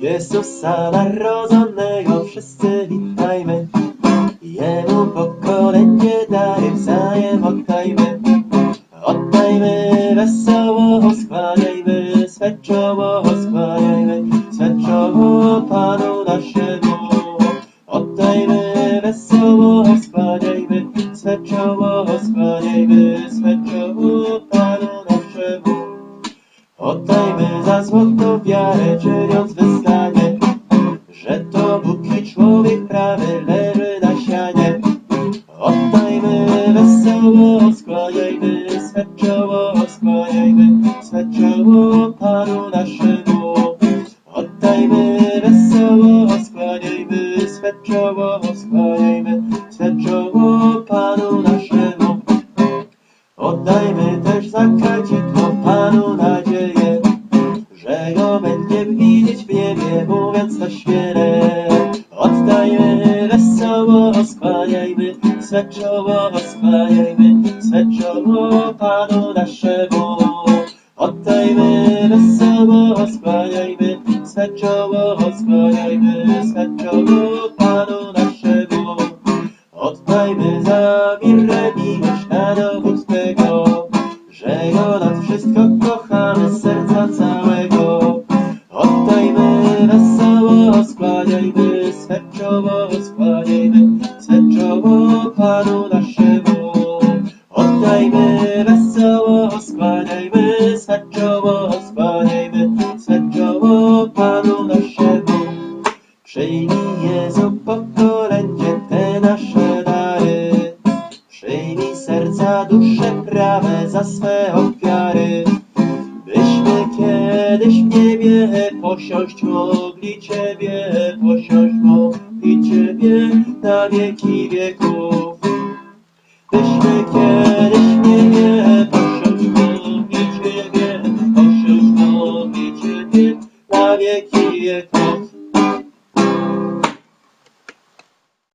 Jezusa narodzonego wszyscy witajmy, Jemu pokolenie dary wzajem oddajmy. Oddajmy wesoło, skłaniajmy swe czoło, skłaniajmy swe czoło Panu naszemu. Oddajmy wesoło, skłaniajmy swe czoło, skłaniajmy swe czoło Panu naszemu. Oddajmy za złotą wiarę, czyniąc wyznanie, że to Bóg i człowiek prawy leży na sianie. Oddajmy wesoło, skłaniajmy swe czoło, skłaniajmy swe czoło Panu naszemu. Oddajmy wesoło, skłaniajmy swe czoło, skłaniajmy swe czoło Panu naszemu. Oddajmy też będziemy widzieć w niebie, mówiąc to śmiele. Oddajmy wesoło, skłaniajmy swe czoło, skłaniajmy swe czoło Panu naszemu. Oddajmy wesoło, skłaniajmy swe czoło, skłaniajmy swe czoło Panu naszemu. Oddajmy za mirę miłość na dowód tego, że go nad wszystko kochamy serca całego. Swe czoło Panu naszemu. Oddajmy wesoło, skłaniajmy swe czoło, czoło Panu naszemu. Przyjmij Jezu pokolenie te nasze dary. Przyjmij serca, dusze prawe za swe ofiary. Byśmy kiedyś w niebie posiąść mogli Ciebie, posiąść mogli Ciebie na wieki wieków. Byśmy kiedyś w niebie posiąść mogli Ciebie, posiąść mogli Ciebie na wieki wieków.